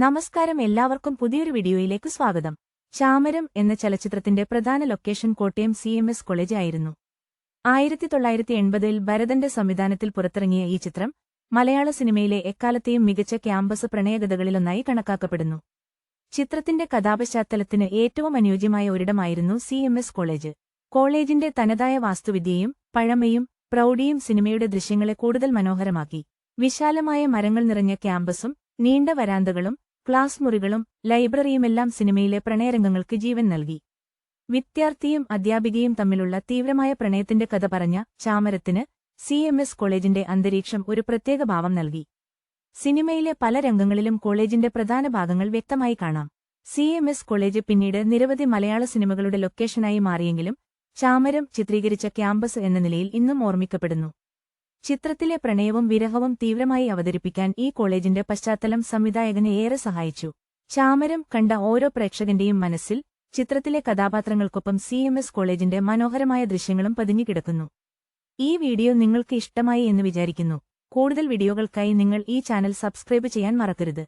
നമസ്കാരം എല്ലാവർക്കും പുതിയൊരു വീഡിയോയിലേക്ക് സ്വാഗതം. ചാമരം എന്ന ചലച്ചിത്രത്തിന്റെ പ്രധാന location Kottayam C M S college ആയിരുന്നു. ആയിരത്തി തൊള്ളായിരത്തി എൺപതിൽ ഭരതന്റെ സംവിധാനത്തിൽ പുറത്തിറങ്ങിയ ഈ ചിത്രം മലയാള സിനിമയിലെ എക്കാലത്തെയും മികച്ച ക്യാമ്പസ് പ്രണയകഥകളിലൊന്നായി കണക്കാക്കപ്പെടുന്നു. ചിത്രത്തിന്റെ കഥാപശ്ചാത്തലത്തിന് ഏറ്റവും അനുയോജ്യമായ ഒരിടമായിരുന്നു സി എം എസ് കോളേജ്. കോളേജിന്റെ തനതായ വാസ്തുവിദ്യയും പഴമയും പ്രൌഢിയും സിനിമയുടെ ദൃശ്യങ്ങളെ കൂടുതൽ മനോഹരമാക്കി. വിശാലമായ മരങ്ങൾ നിറഞ്ഞ ക്യാമ്പസും നീണ്ട വരാന്തകളും ക്ലാസ് മുറികളും ലൈബ്രറിയുമെല്ലാം സിനിമയിലെ പ്രണയരംഗങ്ങൾക്ക് ജീവൻ നൽകി. വിദ്യാർത്ഥിയും അധ്യാപികയും തമ്മിലുള്ള തീവ്രമായ പ്രണയത്തിന്റെ കഥ പറഞ്ഞ ചാമരത്തിന് സി കോളേജിന്റെ അന്തരീക്ഷം ഒരു പ്രത്യേക ഭാവം നൽകി. സിനിമയിലെ പല രംഗങ്ങളിലും കോളേജിന്റെ പ്രധാന ഭാഗങ്ങൾ വ്യക്തമായി കാണാം. സി കോളേജ് പിന്നീട് നിരവധി മലയാള സിനിമകളുടെ ലൊക്കേഷനായി മാറിയെങ്കിലും ചാമരം ചിത്രീകരിച്ച ക്യാമ്പസ് എന്ന നിലയിൽ ഇന്നും ഓർമ്മിക്കപ്പെടുന്നു. ചിത്രത്തിലെ പ്രണയവും വിരഹവും തീവ്രമായി അവതരിപ്പിക്കാൻ ഈ കോളേജിന്റെ പശ്ചാത്തലം സംവിധായകനെ ഏറെ സഹായിച്ചു. ചാമരം കണ്ട ഓരോ പ്രേക്ഷകന്റെയും മനസ്സിൽ ചിത്രത്തിലെ കഥാപാത്രങ്ങൾക്കൊപ്പം സി എം എസ് കോളേജിന്റെ മനോഹരമായ ദൃശ്യങ്ങളും പതിഞ്ഞുകിടക്കുന്നു ഈ വീഡിയോ നിങ്ങൾക്ക് ഇഷ്ടമായി എന്ന് വിചാരിക്കുന്നു. കൂടുതൽ വീഡിയോകൾക്കായി നിങ്ങൾ ഈ ചാനൽ സബ്സ്ക്രൈബ് ചെയ്യാൻ മറക്കരുത്.